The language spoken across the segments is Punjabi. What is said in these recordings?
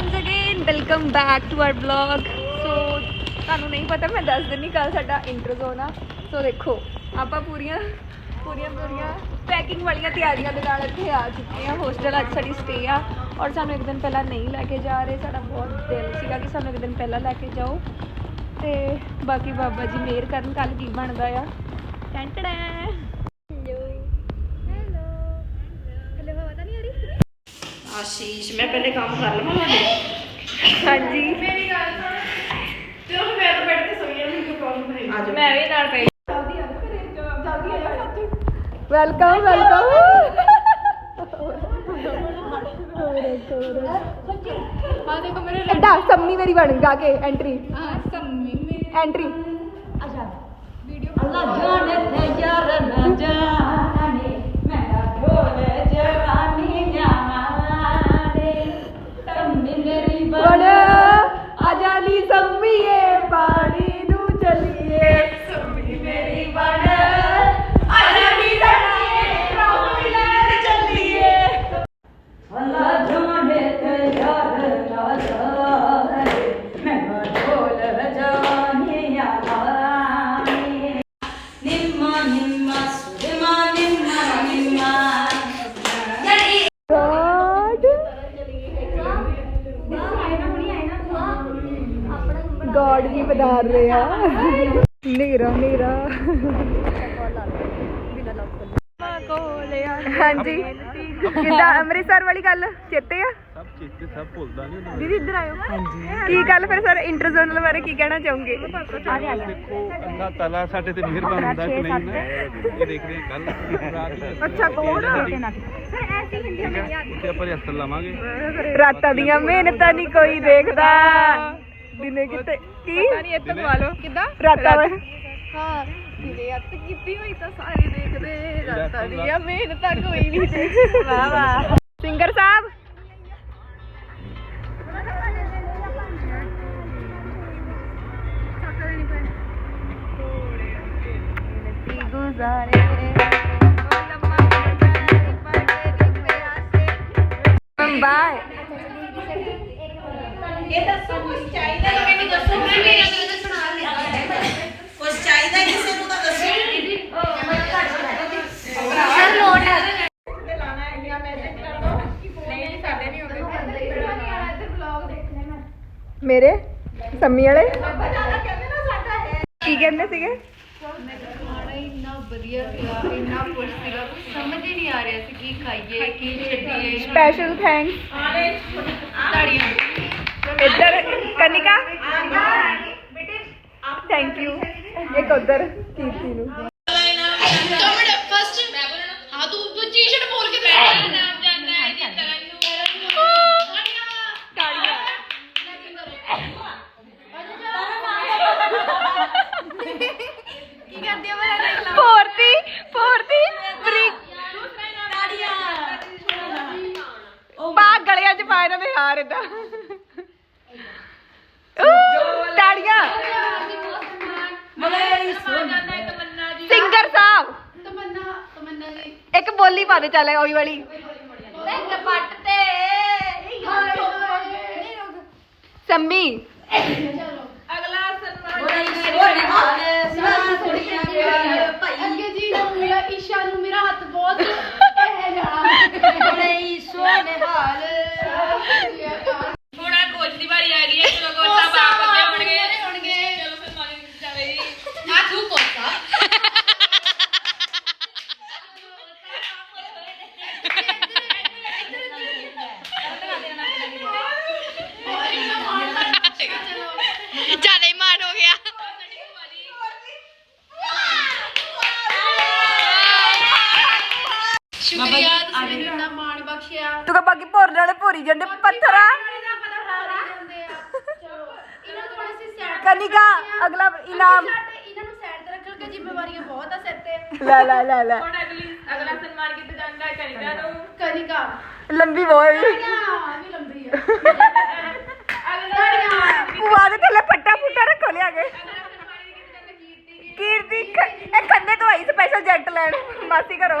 Once again welcome back to our vlog so ਤੁਹਾਨੂੰ ਨਹੀਂ ਪਤਾ, ਮੈਂ ਦੱਸ ਦਿੰਨੀ ਕੱਲ ਸਾਡਾ ਇੰਟਰਜ਼ੋਨ ਆ। ਸੋ ਦੇਖੋ, ਆਪਾਂ ਪੂਰੀਆਂ ਪੂਰੀਆਂ ਪੂਰੀਆਂ ਪੈਕਿੰਗ ਵਾਲੀਆਂ ਤਿਆਰੀਆਂ ਦੇ ਨਾਲ ਇੱਥੇ ਆ ਚੁੱਕੇ ਆ ਹੋਸਟਲ ਅੱਜ ਸਾਡੀ ਸਟੇ ਆ ਔਰ ਸਾਨੂੰ ਇੱਕ ਦਿਨ ਪਹਿਲਾਂ ਨਹੀਂ ਲੈ ਕੇ ਜਾ ਰਹੇ। ਸਾਡਾ ਬਹੁਤ ਦਿਲ ਸੀਗਾ ਕਿ ਸਾਨੂੰ ਇੱਕ ਦਿਨ ਪਹਿਲਾਂ ਲੈ ਕੇ ਜਾਓ। ਤੇ ਬਾਕੀ ਬਾਬਾ ਜੀ ਮਿਹਰ ਕਰਨ ਕੱਲ ਕੀ ਬਣਦਾ ਆ? ਟੈਂਟੜਾ ਹੈਲੋ ਹੈਲੋ ਹੈਲੋ ਹਵਾ ਤਾਂ ਨਹੀਂ ਆ ਰਹੀ ਆਸ਼ੀਸ਼ ਮੈਂ ਪਹਿਲੇ ਕੰਮ ਕਰ ਲਵਾਂ ਤੁਹਾਡੇ। ਹਾਂਜੀ। ਮੇਰੀ ਗੱਲ ਸੁਣ। ਤੇ ਉਹ ਮੈਂ ਤਾਂ ਬੈਠ ਕੇ ਸੋਈ ਜਾਂਦੀ ਮੈਨੂੰ ਪ੍ਰੋਬਲਮ ਨਹੀਂ। ਆ ਮੈਂ ਵੀ ਨਾਲ ਪਈ ਜਲਦੀ ਆ ਜਾ ਘਰੇ ਜਲਦੀ ਆ ਜਾ ਸੱਚ ਵੈਲਕਮ ਵੈਲਕਮ ਆ ਦੇਖੋ ਮੇਰੇ ਐਡਾ ਸੰਮੀ ਮੇਰੀ ਬਣ ਗਾ ਕੇ ਐਂਟਰੀ ਹਾਂ ਸੰਮੀ ਮੇਰੀ ਐਂਟਰੀ ਅੱਲਾ ਜਾਣੇ ਤੇ ਯਾਰ ਨਾ ਜਾਣੇ। ਗॉड ਵੀ ਪਧਾਰ ਰਿਹਾ ਨੀਰਾ ਨੀਰਾ ਹਾਂਜੀ। ਕਿੱਦਾਂ? ਅੰਮ੍ਰਿਤਸਰ ਵਾਲੀ ਗੱਲ ਚੇਤੇ ਆ? ਸਭ ਚੀਜ਼ ਸਭ ਭੁੱਲਦਾ ਨਹੀਂ ਹੁੰਦਾ ਦੀਦੀ ਇੱਧਰ ਆਇਓ। ਕੀ ਗੱਲ ਫਿਰ ਸਰ ਇੰਟਰਜ਼ੋਨਲ ਬਾਰੇ ਕੀ ਕਹਿਣਾ ਚਾਹੋਗੇ? ਦੇਖੋ ਅੱਲਾਹ ਤਾਲਾ ਸਾਡੇ ਤੇ ਮਿਹਰਬਾਨ ਹੁੰਦਾ ਕਿ ਨਹੀਂ ਨਾ ਇਹ ਦੇਖਦੇ ਹਾਂ ਕੱਲ ਰਾਤ ਨੂੰ ਅੱਛਾ ਕੌਣ ਉੱਥੇ ਆਪਾਂ ਰਿਹਸਲ ਲਾਵਾਂਗੇ। ਰਾਤਾਂ ਦੀਆਂ ਮਿਹਨਤਾਂ ਨਹੀਂ ਕੋਈ ਦੇਖਦਾ। ਦਿਨੇ ਕਿਤੇ ਕੀ? ਨਹੀਂ ਇੱਥੇ ਪਵਾ ਲਓ ਕਿੱਦਾਂ? ਰਾਤਾਂ ਵਾ- ਹਾਂ ਦਿਨੇ ਅੱਤ ਕੀਤੀ ਹੋਈ ਤਾਂ ਸਾਰੇ ਦੇਖਦੇ ਰਾਤਾਂ ਦੀਆਂ ਮਿਹਨਤਾਂ ਕੋਈ ਨਹੀਂ ਦੇਖਦਾ ਵਾਹ ਵਾਹ। ਸਿੰਗਰ ਸਾਹਿਬ? ਗੁਜ਼ਾਰੇ ਬਾਏ ਇਹ ਦੱਸੋ ਕੁਝ ਚਾਹੀਦਾ ਤਾਂ ਮੈਨੂੰ ਦੱਸੋ। ਮੈਂ ਮੇਰਾ ਤਾਂ ਸੁਣਾ ਲਿਆ ਕੁਝ ਚਾਹੀਦਾ ਕਿਸੇ ਨੂੰ ਤਾਂ ਦੱਸੋ। ਸਰ ਲੋਟ ਹੈ ਮੇਰੇ? ਸੰਮੀ ਵਾਲੇ? ਕੀ ਕਹਿੰਦੇ ਸੀਗੇ? ਖਾਣਾ ਇੰਨਾ ਵਧੀਆ ਸੀਗਾ ਇੰਨਾ ਪੁਸ਼ ਸੀਗਾ ਕੁਝ ਸਮਝ ਹੀ ਨਹੀਂ ਆ ਰਿਹਾ ਸੀ ਕੀ ਖਾਈਏ ਕੀ ਛੱਡੀਏ। ਸਪੈਸ਼ਲ ਥੈਂਕਸ ਤਾੜੀਆਂ ਇੱਧਰ ਕਨਿਕਾ? ਥੈਂਕ ਯੂ ਇੱਕ ਉਧਰ ਕੀਰਤੀ ਨੂੰ ਫਸਟ ਹਾਂ ਤੂੰ ਤੂੰ ਟੀ-ਸ਼ਰਟ ਬੋਲ ਕੇ ਬੈਠ ਨਾਮ ਜਾਣਦਾ ਹੈ ਜੀ ਕਰਨ ਨੂੰ ਕੀ ਕਰਦੇ ਹੋ ਮੈਂ ਦੇਖ ਲਾ ਫੋਰਤੀ ਫੋਰਤੀ ਬਰੀਕ ਪਾ ਗਲਿਆਂ ਚ ਪਾ ਇਹਨਾਂ ਦੇ ਹਾਰ ਏਦਾਂ ਊ, ਤਾੜੀਆਂ ਸਿੰਗਰ ਸਾਹਿਬ ਤਮੰਨਾ ਤਮੰਨਾ ਜੀ ਇੱਕ ਬੋਲੀ ਪਾ ਉਹੀ ਵਾਲੀ। ਭੋਰੀ ਜਾਂਦੇ ਪੱਥਰਾ। ਕਨਿਕਾ ਅਗਲਾ ਇਨਾਮ। ਇਹਨਾਂ ਨੂੰ ਸਾਈਡ ਤੇ ਰੱਖਣ ਦੀ ਜ਼ਿੰਮੇਵਾਰੀਆਂ ਬਹੁਤ ਆ ਸਿਰ ਤੇ ਲੈ ਲੈ ਲੈ ਲੈ। ਹੁਣ ਅਗਲੀ ਅਗਲਾ ਸਨਮਾਨ ਕੀਤਾ ਜਾਂਦਾ ਹੈ ਕਰਿਕਾ ਨੂੰ। ਕਨਿਕਾ ਲੰਬੀ ਬਹੁਤ ਵੀ ਆ ਵੀ ਲੰਬੀ ਆ। ਅਗਲਾ ਭੂਆ ਦੇ ਥੱਲੇ ਪੱਟਾ ਪੁੱਟਾ ਰੱਖੋ ਲਿਆ ਜਾਂਦਾ ਕੀਰਤੀ ਇਹ ਖੰਨੇ ਤੋਂ ਆਈ ਸਪੈਸ਼ਲ ਜੈਟ ਲੈਣ। ਮਾਸੀ ਕਰੋ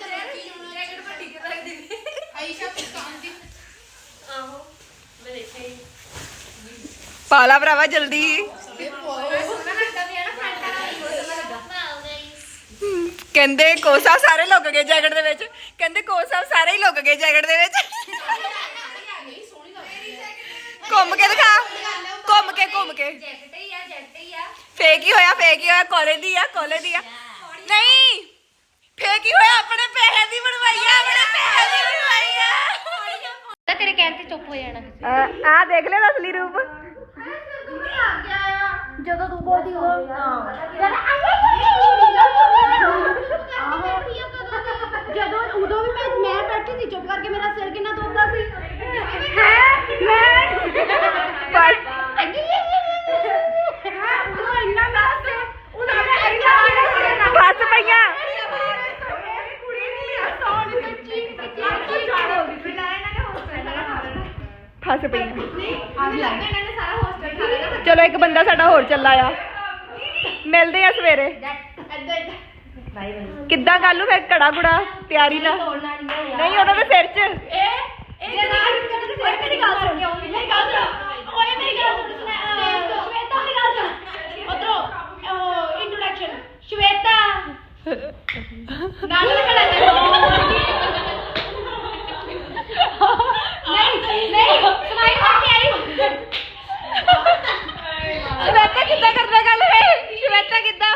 ਪਾਲਾ ਭਰਾਵਾ ਜਲਦੀ। ਕਹਿੰਦੇ ਕੋ ਸਾਹਿਬ ਸਾਰੇ ਲੁੱਕ ਗਏ ਜੈਕਟ ਦੇ ਵਿੱਚ। ਕਹਿੰਦੇ ਕੋ ਸਾਹਿਬ ਸਾਰੇ ਹੀ ਲੁੱਕ ਗਏ ਜੈਕਟ ਦੇ ਵਿੱਚ। ਘੁੰਮ ਕੇ ਦਿਖਾ। ਘੁੰਮ ਕੇ ਘੁੰਮ ਕੇ। ਫੇਕ ਹੀ ਹੋਇਆ ਫੇਕ ਹੀ ਹੋਇਆ। ਕਾਲਜ ਦੀ ਆ ਕਾਲਜ ਦੀ ਆ। ਨਹੀਂ ਫੇਕ ਹੀ ਹੋਇਆ। ਆਪਣੇ ਪੈਸੇ ਦੀ ਬਣਵਾਈ ਆ ਆਪਣੇ ਪੈਸੇ ਦੀ ਬਣਵਾਈ ਆ। ਤੇਰੇ ਕਹਿਣ ਤੇ ਚੁੱਪ ਹੋ ਜਾਣਾ ਆ ਦੇਖ ਲੈ ਅਸਲੀ ਰੂਪ। ਜਦੋਂ ਤੂੰ ਬੋਲਦੀ ਹੋ ਜਦੋਂ ਉਦੋਂ ਵੀ ਮੈਂ ਮੈਂ ਬੈਠੀ ਸੀ ਚੁੱਪ ਕਰਕੇ ਮੇਰਾ ਸਿਰ ਕਿੰਨਾ ਦੁਖਦਾ ਚੱਲਾ ਆ। ਮਿਲਦੇ ਆ ਸਵੇਰੇ। ਕਿੱਦਾਂ ਕਰ ਲੂ ਫੇਰ ਕੜਾ ਕੁੜਾ ਤਿਆਰੀ ਨਾਲ? ਨਹੀਂ ਉਹਨਾਂ ਦੇ ਸਿਰ 'ਚ। ਸ਼ਵੇਤਾ ਨਹੀਂ ਸੁਣਾਈ ਕਰਕੇ ਆਈ ਸ਼ਵੇਤਾ ਕਿੱਦਾਂ ਕਰਦਾ ਗੱਲ ਵੇ ਸ਼ਵੇਤਾ ਕਿੱਦਾਂ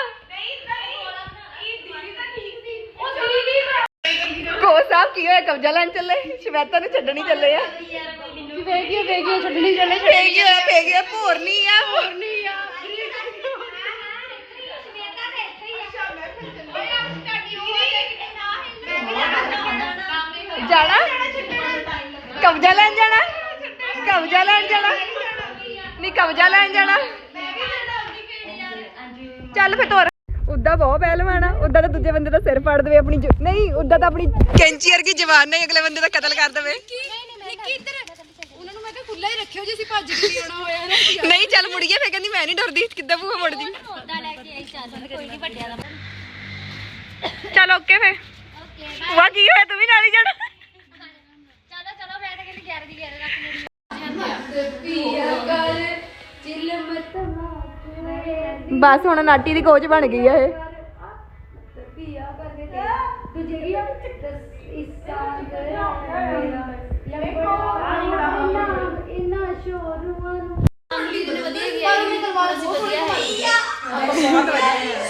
ਕੋ ਸਾਹਿਬ ਕੀ ਹੋਇਆ? ਕਬਜ਼ਾ ਲੈਣ ਚੱਲੇ? ਸ਼ਵੇਤਾ ਨੂੰ ਛੱਡਣੀ ਚੱਲੇ ਆ। ਵੇਖੀਏ ਵੇਖੀਏ ਛੱਡਣੀ ਚੱਲੇ ਫੇਕ ਗਿਆ ਫੇਕ ਗਿਆ ਭੋਰਨੀ ਆ। ਨਹੀਂ ਆ। ਜਾਣਾ? ਕਬਜ਼ਾ ਲੈਣ ਜਾਣਾ? ਕਬਜ਼ਾ ਲੈਣ ਜਾਣਾ? ਨਹੀਂ ਕਬਜ਼ਾ ਲੈਣ ਜਾਣਾ? ਚੱਲ ਫੇ ਤੋਰ। ਉੱਦਾਂ ਬਹੁਤ ਪਹਿਲਵਾਨ ਆ ਉੱਦਾਂ ਤਾਂ ਦੂਜੇ ਬੰਦੇ ਦਾ ਸਿਰ ਫਾੜ ਦੇਵੇ ਆਪਣੀ ਜ- ਨਹੀਂ ਉੱਦਾਂ ਤਾਂ ਆਪਣੀ ਕੈਂਚੀ ਵਰਗੀ ਜਵਾਨ ਨਹੀਂ ਅਗਲੇ ਬੰਦੇ ਦਾ ਕਤਲ ਕਰ ਦੇਵੇ। ਉਹਨਾਂ ਨੂੰ ਮੈਂ ਤਾਂ ਖੁੱਲਾ ਹੀ ਰੱਖਿਓ ਜੇ ਅਸੀਂ ਭੱਜ ਕੇ ਨਹੀਂ ਆਉਣਾ ਹੋਇਆ ਨਾ। ਨਹੀਂ ਚੱਲ ਮੁੜੀਏ ਫੇ ਕਹਿੰਦੀ ਮੈਂ ਨਹੀਂ ਡਰਦੀ ਕਿੱਦਾਂ ਭੂਆ ਮੁੜਦੀ? ਚੱਲ ਓਕੇ ਫੇ ਭੂਆ ਕੀ ਹੋਇਆ? ਤੂੰ ਵੀ ਨਾਲ ਹੀ ਜਾਣਾ। ਚਲੋ ਚਲੋ ਮੈਂ ਤਾਂ ਕਹਿੰਦੀ 11 ਦੀ 11 ਰੱਖ ਲੈਣੀ ਬਸ ਹੁਣ ਨਾਟੀ ਦੀ ਕੋਚ ਬਣ ਗਈ ਆ ਇਹ।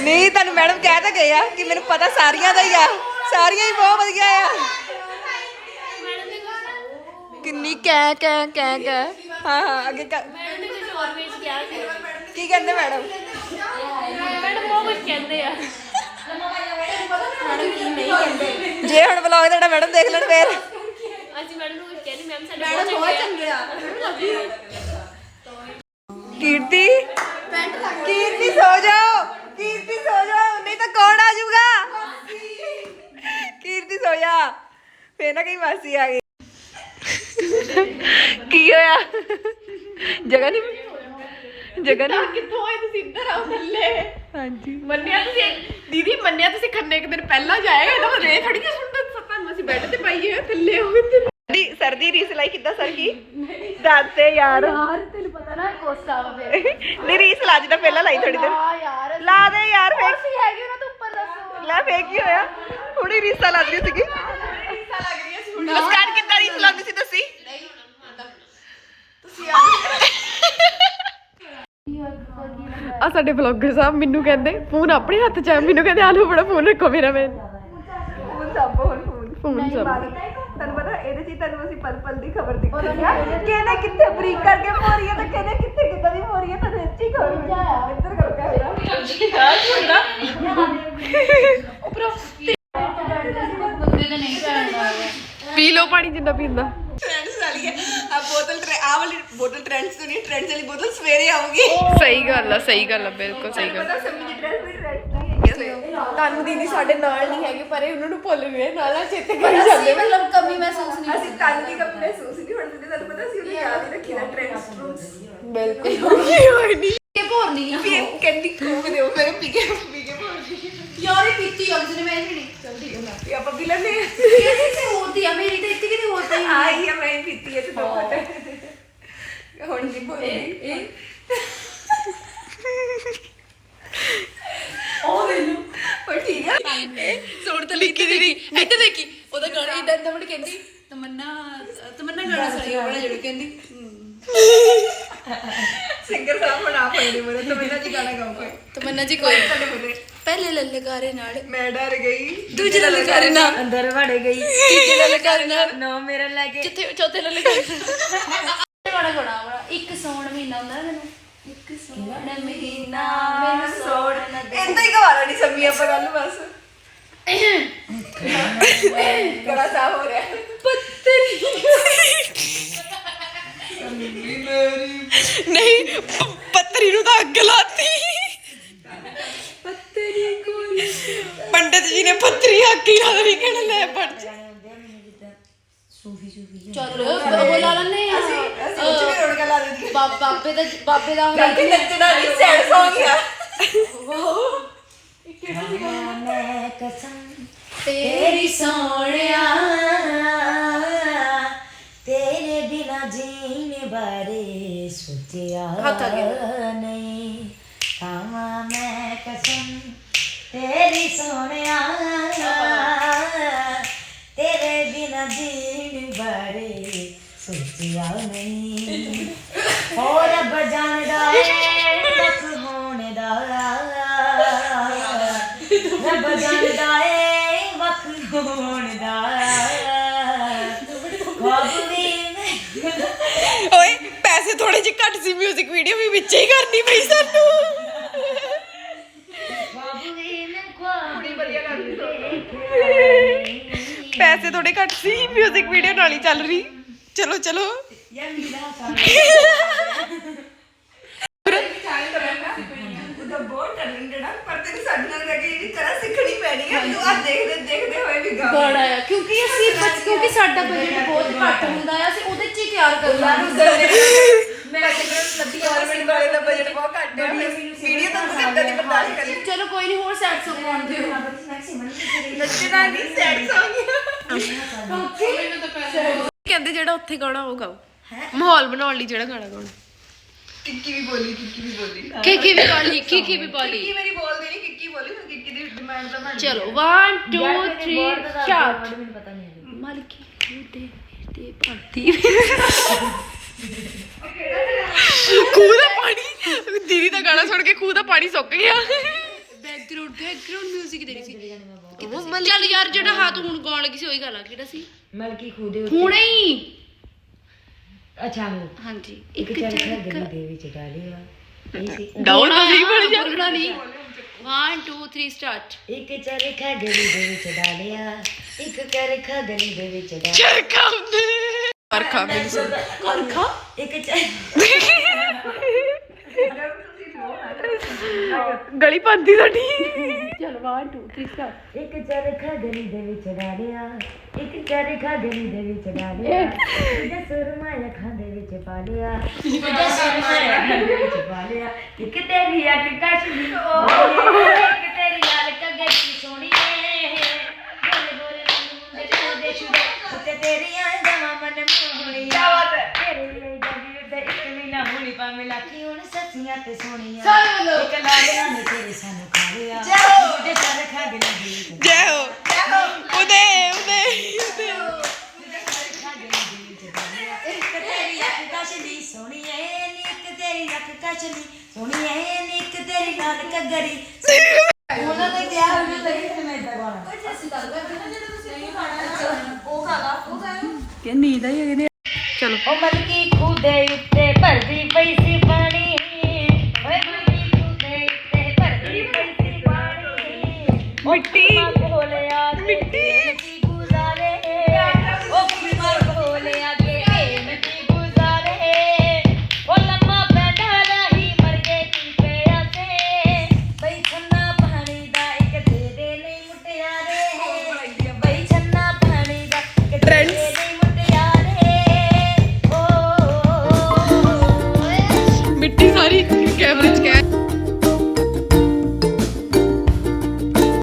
ਨਹੀਂ ਤੁਹਾਨੂੰ ਮੈਡਮ ਕਹਿ ਤਾਂ ਗਏ ਆ ਕਿ ਮੈਨੂੰ ਪਤਾ ਸਾਰੀਆਂ ਦਾ ਹੀ ਆ। ਸਾਰੀਆਂ ਹੀ ਬਹੁਤ ਵਧੀਆ ਆ। ਕਿੰਨੀ ਕਹਿ ਕਹਿ ਕਹਿ ਕਹਿ ਹਾਂ ਹਾਂ ਅੱਗੇ ਕਹਿ- ਕੀ ਕਹਿੰਦੇ ਮੈਡਮ? ਜੇ ਹੁਣ ਵਲੌਗ ਤੁਹਾਡਾ ਮੈਡਮ ਦੇਖ ਲੈਣ ਫੇਰ। ਕੀਰਤੀ? ਕੀਰਤੀ ਸੋ ਜਾਓ। ਕੀਰਤੀ ਸੋ ਜਾਓ। ਨਹੀਂ ਤਾਂ ਕੌਣ ਆ ਜਾਊਗਾ? ਕੀਰਤੀ ਸੋ ਜਾ। ਫੇਰ ਨਾ ਕਹੀਂ ਮਾਸੀ ਆ ਗਈ ਕੀ ਹੋਇਆ? ਜਗ੍ਹਾ ਨਹੀਂ ਜਗ੍ਹਾ ਨਹੀਂ। ਕਿੱਥੋਂ ਆਏ ਤੁਸੀਂ? ਇੱਧਰ ਆਓ ਥੱਲੇ। ਹਾਂਜੀ। ਮੰਨਿਆ ਤੁਸੀਂ? ਦੀਦੀ ਮੰਨਿਆ ਤੁਸੀਂ ਖੰਨੇ ਇੱਕ ਦਿਨ ਪਹਿਲਾਂ ਜਾਏਗਾ? ਇਹਦਾ ਮਤਲਬ ਇਹ ਥੋੜੀ ਜਿਹੀ ਸੁਣਦਾ ਤੁਹਾਨੂੰ ਅਸੀਂ ਬੈੱਡ ਤੇ ਪਾਈਏ ਥੱਲੇ ਹੋ ਤੇ ਸਰਦੀ ਸਰਦੀ ਰੀਸ ਲਾਈ ਕਿੱਦਾਂ ਸਰ ਕੀ? ਦੱਸਦੇ ਯਾਰ। ਯਾਰ ਤੈਨੂੰ ਪਤਾ ਨਾ ਕੋਸਾ ਵੇ ਨਹੀਂ ਰੀਸ ਲਾ ਜਿੱਦਾਂ ਪਹਿਲਾਂ ਲਾਈ ਥੋੜੀ ਦੇਰ। ਆ ਯਾਰ। ਲਾ ਦੇ ਯਾਰ ਫੇਕ ਅਸੀਂ ਹੈਗੇ ਉਹਨਾਂ ਤੋਂ ਉੱਪਰ ਦੱਸੋ। ਲੈ ਫੇਕ ਕੀ ਹੋਇਆ? ਥੋੜੀ ਰੀਸਾ ਲੱਗ ਰਹੀ ਸੀਗੀ ਰੀਸਾ ਲੱਗ ਰਹੀ ਹੈ ਸੁਣ ਮੁਸਕਾਨ ਕਿੱਦਾਂ ਰੀਸ ਲਾਉਂਦੀ ਸੀ ਦੱਸੀ ਆ ਸਾਡੇ ਵਲੌਗਰ ਸਾਹਿਬ ਮੈਨੂੰ ਕਹਿੰਦੇ ਫੋਨ ਆਪਣੇ ਹੱਥ 'ਚ ਆ ਮੈਨੂੰ ਕਹਿੰਦੇ ਆਲੂ ਬੜਾ ਫੋਨ ਰੱਖੋ ਮੇਰਾ ਮੈਂ। ਫੋਨ ਸਭ ਹੋਰ ਫੋਨ ਫੋਨ ਸਭ। ਤੁਹਾਨੂੰ ਪਤਾ ਇਹਦੇ ਚ ਹੀ ਤੁਹਾਨੂੰ ਅਸੀਂ ਪਲ ਪਲ ਦੀ ਖਬਰ ਦਿੱਤੀ ਆ। ਕਿਹਨੇ ਕਿੱਥੇ ਬਰੀਕ ਕਰਕੇ ਮੋਰੀ ਹੈ ਤੇ ਕਿਹਨੇ ਕਿੱਥੇ ਕਿੱਦਾਂ ਦੀ ਮੋਰੀ ਹੈ ਤੁਹਾਨੂੰ ਇੱਥੇ ਹੀ ਖਬਰ ਇੱਧਰ ਕਰੋ ਕੈਮਰਾ ਪੀ ਲਓ ਪਾਣੀ ਜਿੰਨਾ ਪੀਂਦਾ। ਟ੍ਰੈਂਡਸ ਵਾਲੀ ਹੈ। ਆ ਬੋਤਲ ਟ੍ਰੈ- ਆਹ ਵਾਲੀ ਬੋਤਲ ਟ੍ਰੈਂਡਸ ਤੋਂ ਨਹੀਂ ਟ੍ਰੈਂਡਸ ਵਾਲੀ ਬੋਤਲ ਸਵੇਰੇ ਆਊਗੀ। ਸਹੀ ਗੱਲ ਆ ਸਹੀ ਗੱਲ ਆ ਬਿਲਕੁਲ ਸਹੀ ਗੱਲ ਪਤਾ ਸਮਝ ਡਰੈਸ ਵੀ ਟ੍ਰੈਂਡਸ ਨਹੀਂ ਹੈਗੀ। ਤਾਨੂੰ ਦੀਦੀ ਸਾਡੇ ਨਾਲ ਨਹੀਂ ਹੈਗੇ ਪਰ ਇਹ ਉਹਨਾਂ ਨੂੰ ਭੁੱਲ ਗਏ ਨਾਲ ਚੇਤੇ ਕਰੀ ਅਸੀਂ ਜਾਂਦੇ ਮਤਲਬ ਕਮੀ ਮਹਿਸੂਸ ਨਹੀਂ ਅਸੀਂ ਤਾਨੂੰ ਦੀ ਕਮੀ ਮਹਿਸੂਸ ਨਹੀਂ ਹੁਣ ਤੇ ਤੁਹਾਨੂੰ ਪਤਾ ਸੀ ਉਹਨੇ ਯਾਦ ਹੀ ਰੱਖੀ ਦਾ ਟ੍ਰੈਂਡਸ ਟਰੂਸ ਬਿਲਕੁਲ। ਹੋਈ ਨਹੀਂ। ਕਿ ਭੋਰਨੀ ਆ। ਪੀ ਕਹਿੰਦੀ ਕੋਕ ਦਿਓ ਮੈਂ ਪੀ ਕੇ ਪੀ ਕੇ ਭੁੱਲ ਯਾਰ ਇਹ ਪੀਤੀ ਆ ਕਿਸੇ ਨੇ ਮੈਂ ਨਹੀਂ। ਹੈ ਵੀ ਆਪਾਂ ਪੀ ਲੈਂਦੇ ਕਿਹਦੀ ਤੇ ਹੋਰ ਦੀ ਆ? ਮੇਰੀ ਤਾਂ ਇੱਥੇ ਕਿਤੇ ਹੋਰ ਆ ਆਈ ਆ ਮੈਂ ਪੀਤੀ ਹੈ। ਤੇ ਪਤਾ ਹੁਣ ਨਹੀਂ ਬੋਲਦੀ ਇਹ ਪਰ ਠੀਕ ਹੈ ਸੋੜ ਤਾਂ ਲਿਖੀ ਦੀਦੀ ਇੱਥੇ ਦੇਖੀ। ਉਹਦਾ ਗਾਣਾ ਇਦਾਂ ਇਦਾਂ ਮੜ ਕਹਿੰਦੀ ਤਮੰਨਾ ਤਮੰਨਾ ਗਾਣਾ ਸੁਣਿਆ ਬੜਾ ਜਿਹੜਾ ਕਹਿੰਦੀ। ਸਿੰਗਰ ਸਾਹਿਬ ਹੁਣ ਹੋਏ ਨੇ ਮੇਰੇ ਤੋਂ ਮੈਨਾਂ ਜੀ ਗਾਣਾ ਗਾਉਂਗਾ ਤਮੰਨਾ ਜੀ ਕੋਈ ਤੁਹਾਡੇ ਬੋਲੇ ਪਹਿਲੇ ਲੱਲਕਾਰੇ ਨਾਲ। ਮੈਂ ਡਰ ਗਈ। ਦੂਜੇ ਲੱਲਕਾਰੇ ਨਾਲ। ਅੰਦਰ ਵੜ ਗਈ। ਤੀਜੇ ਲੱਲਕਾਰੇ ਨਾਲ। ਨੋ ਮੇਰੇ ਲੈ ਕੇ। ਕਿੱਥੇ ਚੌਥੇ ਲੱਲਕਾਰੇ ਵਾ ਇੱਕ ਸੌਣ ਮਹੀਨਾ ਹੁੰਦਾ ਨਾ ਇੱਕ ਸੌਣ ਮਹੀਨਾ ਮੈਨੂੰ ਸੌਣ ਨਾ ਦੇ ਇੰਦਾ ਹੀ ਗਵਾ ਲੈਣੀ ਸੰਮੀ ਆਪਾਂ ਗੱਲ ਬਸ। ਗਲਾ ਸਾਫ਼ ਹੋ ਰਿਹਾ। ਨਹੀਂ। ਪੱਤਰੀ ਨੂੰ ਤਾਂ ਅੱਗ ਲਾਤੀ। ਪੰਡਤ ਜੀ ਨੇ ਪੱਤਰੀ ਅੱਗ ਹੀ ਲਾ ਦੇਣੀ ਕਹਿਣਾ ਲੈ ਪੜ ਚੱਲ ਉਹ ਲਾ ਲੈਣੇ ਆ। ਅਸੀਂ ਉੱਚ ਵੀ ਰੋੜ ਕੇ ਲਾ ਦਿੰਦੀ ਬਾ- ਬਾਬੇ ਦਾ ਬਾਬੇ ਦਾ ਹੁੰਦਾ ਕਿ ਨੱਚਣਾ ਨਹੀਂ ਸੈਡ Song ਆ ਮੈਂ ਕਸਮ ਤੇਰੀ ਸੋਹਣਿਆ ਤੇਰੇ ਬਿਨਾ ਜੀਣ ਬਾਰੇ ਸੋਚਿਆ। ਨਹੀਂ। ਖਾਵਾਂ ਮੈਂ ਕਸਮ ਤੇਰੀ ਸੋਹਣਿਆ, ਤੇਰੇ ਬਿਨਾ ਜੀਣ ਬਾਰੇ ਸੋਚਿਆ ਨਹੀਂ। ਹੋਰ ਰੱਬ ਜਾਣਦਾ ਏ ਵਕ ਹੋਣ ਦਾ। ਰੱਬ ਜਾਣਦਾ ਏ ਵਕ ਹੋਣ ਦਾ। ਖੁਆਬ ਵੀ ਓਏ, ਪੈਸੇ ਥੋੜੇ ਜਿਹੇ ਘੱਟ ਸੀ 뮤직 ਵੀਡੀਓ ਵੀ ਵਿੱਚੇ ਹੀ ਕਰਨੀ ਪਈ ਸਾਨੂੰ ਖੁਆਬ ਵੀ ਮੈਂ ਖੁਆਬ ਕੁੜੀ ਵਧੀਆ ਕਰਦੀ ਪੈਸੇ ਥੋੜੇ ਘੱਟ ਸੀ 뮤직 ਵੀਡੀਓ ਨਾਲ ਹੀ ਚੱਲ ਰਹੀ। ਚਲੋ ਚਲੋ। ਮੇਰਾ ਬੜਾ ਆ ਕਿਉਂਕਿ ਅਸੀਂ ਬਚ ਕਿਉਂਕਿ ਸਾਡਾ ਬਜਟ ਬਹੁਤ ਘੱਟ ਹੁੰਦਾ ਆ ਅਸੀਂ ਉਹਦੇ ਚ ਹੀ ਤਿਆਰ ਕਰਨਾ। ਮੈਂ ਕਹਿੰਦਾ ਲੱਤੀ ਗਵਰਨਮੈਂਟ ਵਾਲੇ ਦਾ ਬਜਟ ਬਹੁਤ ਘੱਟ ਹੈ। ਵੀਡੀਓ ਤਾਂ ਤੁਸੀਂ ਇਦਾਂ ਦੀ ਬਰਦਾਸ਼ਤ ਕਰੀ ਚਲੋ ਕੋਈ ਨਹੀਂ ਹੋਰ ਸੈਟ ਸੌਂਗ ਆਉਣ ਦਿਓ ਨੱਚਣਾ ਨਹੀਂ ਸੈਡ Song ਕਹਿੰਦੇ ਜਿਹੜਾ ਉੱਥੇ ਗਾਣਾ ਉਹ ਗਾਓ। ਮਾਹੌਲ ਬਣਾਉਣ ਲਈ ਜਿਹੜਾ ਗਾਣਾ ਗਾਉਣਾ। ਕਿੱਕੀ ਵੀ ਬੋਲੀ ਕਿੱਕੀ ਵੀ ਬੋਲੀ। ਕੀ ਕੀ ਵੀ ਬੋਲੀ ਕੀ ਕੀ ਵੀ ਬੋਲੀ। ਕਿੱਕੀ ਮੇਰੀ ਬੋਲਦੀ ਨਹੀਂ ਕਿੱਕੀ ਬੋਲੀ ਹੁਣ ਕਿੱਕੀ ਦੀ ਡਿਮਾਂਡ ਤਾਂ ਬਣ ਚਲੋ 1 2 3 ਸਟਾਰਟ ਮੈਨੂੰ ਪਤਾ ਨਹੀਂ ਮਲਕੀ ਦੇ ਤੇ ਭਾਂਤੀ ਖੂਹ ਦਾ ਪਾਣੀ ਦੀਦੀ ਦਾ ਗਾਣਾ ਸੁਣ ਕੇ ਖੂਹ ਦਾ ਪਾਣੀ ਸੁੱਕ ਗਿਆ ਬੈਕਗ੍ਰਾਉਂਡ ਬੈਕਗ੍ਰਾਉਂਡ 뮤직 ਦੇ ਰਹੀ ਸੀ ਚੱਲ ਯਾਰ ਜਿਹੜਾ ਹੱਥ ਹੁਣ ਗਾਉਣ ਲੱਗੀ ਸੀ ਉਹੀ ਗਾਣਾ ਕਿਹੜਾ ਸੀ ਮਲਕੀ ਖੂਦੇ ਉੱਤੇ ਹੁਣੇ ਹੀ ਅੱਛਾ ਉਹ ਹਾਂਜੀ ਇੱਕ ਚਰਖਾ ਗਲੀ ਦੇ ਵਿੱਚ ਡਾਲਿਆ ਇਹ ਸੀ ਡਾਊਨ ਹੋ ਗਈ ਬਣ ਜਾ ਬੋਲਣਾ ਨਹੀਂ 1 2 3 ਸਟਾਰਟ ਇੱਕ ਚਰਖਾ ਗਲੀ ਦੇ ਵਿੱਚ ਡਾਲਿਆ ਇੱਕ ਚਰਖਾ ਗਲੀ ਦੇ ਵਿੱਚ ਡਾਲਿਆ ਚਰਖਾ ਹੁੰਦੇ ਚਰਖਾ ਮੈਨੂੰ ਚਰਖਾ ਇੱਕ ਗਲੀ ਪੰਦੀ ਸਾਡੀ ਚਲ 1 2 3 ਸਟਾਰਟ ਇੱਕ ਚਰਖਾ ਗਲੀ ਦੇ ਵਿੱਚ ਡਾਲਿਆ ਇੱਕ ਚਰਖਾ ਗਲੀ ਦੇ ਵਿੱਚ ਡਾਲਿਆ ਇਹਦਾ ਸੁਰਮਾ ਅੱਖਾਂ ਦੇ ਵਿੱਚ ਪਾ ਲਿਆ ਇਹਦਾ ਸੁਰਮਾ ਅੱਖਾਂ ਦੇ ਵਿੱਚ ਪਾ ਲਿਆ ਇੱਕ ਤੇਰੀ ਅੱਖ ਕਸ਼ਮੀ ਇੱਕ ਤੇਰੀ ਅੱਖ ਗੱਡੀ ਸੋਹਣੀਏ ਬੋਲੇ ਬੋਲੇ ਮੁੰਡੇ ਦੇ ਸ਼ੁਰੂ ਉੱਤੇ ਤੇਰੀਆਂ ਜਮਾ ਮਨ ਮੋਹਣੀ ਕੀ ਬਾਤ ਹੈ ਤੇਰੇ ਲਈ ਜਗੀ ਉੱਤੇ ਇੱਕ ਵੀ ਨਾ ਹੋਣੀ ਭਾਵੇਂ ਲੱਖੀ ਹੁਣ ਸੱਸੀਆਂ ਤੇ ਸੋਹਣੀਆਂ। ਇੱਕ ਲਾੜਿਆਂ ਨੇ ਤੇਰੇ ਸਾਨੂੰ ਖਾ ਲਿਆ ਜੇ ਚਰਖਾ ਗਲੀ ਦੇ ਵਿੱਚ ਜੈ ਹੋ। ਉਦੇ ਉਦੇ। ਉਦੇ ਇੱਕ ਤੇਰੀ ਅੱਖ ਕਸ਼ਲੀ ਸੋਹਣੀਏ ਨੀ। ਇੱਕ ਤੇਰੀ ਅੱਖ ਕਸ਼ਲੀ ਸੋਹਣੀਏ ਨੀ। ਇੱਕ ਤੇਰੀ ਨਾਲ ਕਗਰੀ ਉਹਨਾਂ ਦੇ ਵਿਆਹ ਹੋ ਗਿਆ ਤੇ ਮੈਂ ਇਦਾਂ ਗਾਣਾ ਚਲੋ ਉਹ ਮਲਕੀ ਖੂਦੇ ਉੱਤੇ ਭਰਦੀ